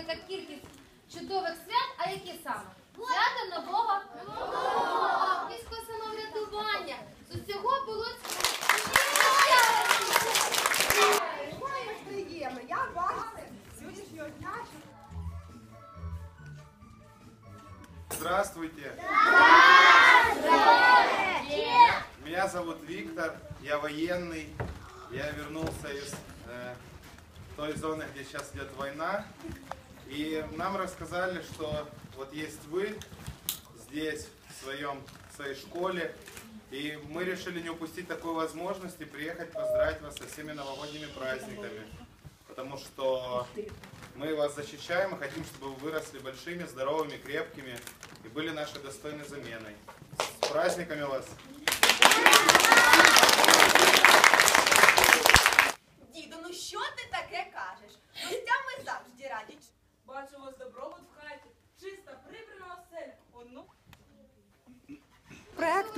велика кількість чудових свят, а які саме? Свято нового міського самоврядування. З усього було Приємно, я бачите, сьогоднішнього дня. Здравствуйте. Меня зовут Виктор, я военный. Я вернулся из э, той зоны, где сейчас идет война. И нам рассказали, что вот есть вы здесь, в, своем, в своей школе. И мы решили не упустить такой возможности приехать поздравить вас со всеми новогодними праздниками. Потому что мы вас защищаем и хотим, чтобы вы выросли большими, здоровыми, крепкими и были нашей достойной заменой. С праздниками вас!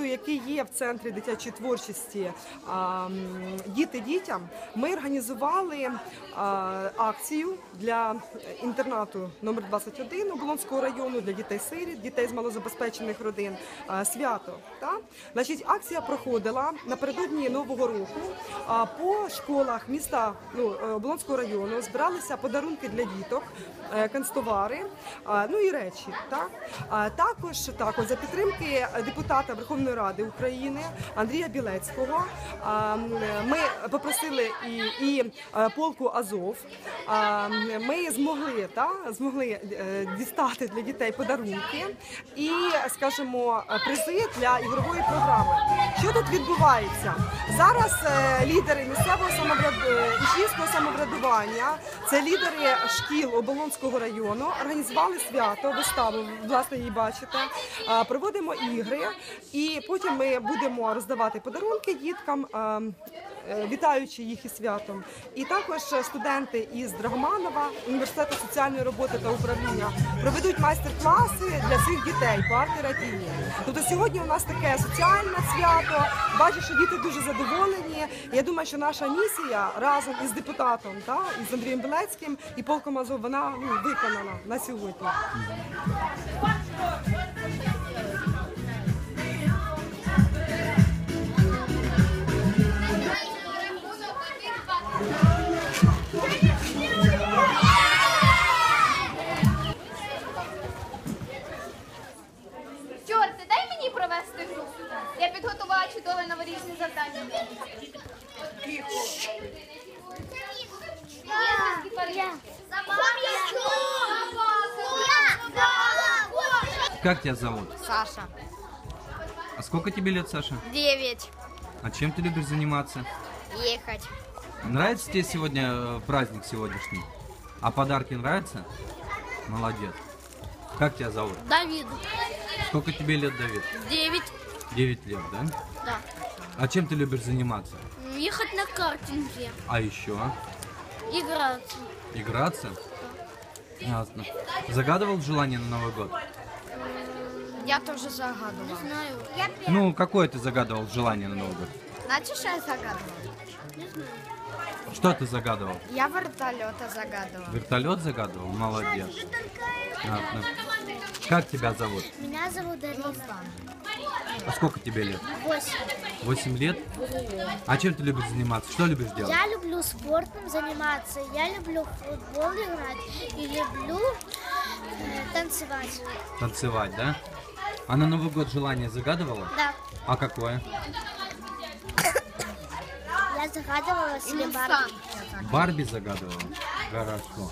Проекту, який є в центрі дитячої творчості Діти дітям, ми організували акцію для інтернату номер 21 Оболонського району для дітей сиріт, дітей з малозабезпечених родин. Свято. Значить, акція проходила напередодні нового року. По школах міста ну, е, Оболонського району збиралися подарунки для діток, е, канцтовари, ну і речі. Так? А також за підтримки депутата Верховної Ради України Андрія Білецького ми попросили і, і е, полку Азов. Ми змогли та, змогли е, дістати для дітей подарунки і, скажімо, призи для ігрової програми. Що тут відбувається? Зараз е, лідери місцевого самовряд... учнівського самоврядування, це лідери шкіл Оболонського району, організували свято, виставу, власне, її бачите. Проводимо ігри, і потім ми будемо роздавати подарунки діткам, е, вітаючи їх із святом. І також студенти із Драгоманова, університету соціальної роботи та управління проведуть майстер-класи для цих дітей по арт-терапії. Тобто сьогодні у нас таке соціальне свято. Бачу, що діти дуже задоволені. Я думаю, що наша місія разом із депутатом та із Андрієм Білецьким і полком Азов вона ну, виконана на сьогодні. Как тебя зовут? Саша. А сколько тебе лет, Саша? Девять. А чем ты любишь заниматься? Ехать. Нравится тебе сегодня э, праздник сегодняшний? А подарки нравятся? Молодец. Как тебя зовут? Давид. Сколько тебе лет, Давид? Девять. 9 лет, да? Да. А чем ты любишь заниматься? Ехать на картинге. А еще? Играть. Играться? Ясно. Загадывал желание на Новый год? Я тоже загадывала. Не знаю. Я Ну, какое ты загадывал желание на Новый год? Знаете, что я загадывала? Что ты загадывал? Я вертолета загадывала. Вертолет загадывал? Молодец. Ясно. Как тебя зовут? Меня зовут Дарина. А сколько тебе лет? Восемь. 8 лет? А чем ты любишь заниматься? Что любишь делать? Я люблю спортом заниматься, я люблю в футбол играть и люблю танцевать. Танцевать, да? А на Новый год желание загадывала? Да. А какое? Я загадывала себе Барби. Барби загадывала? Хорошо.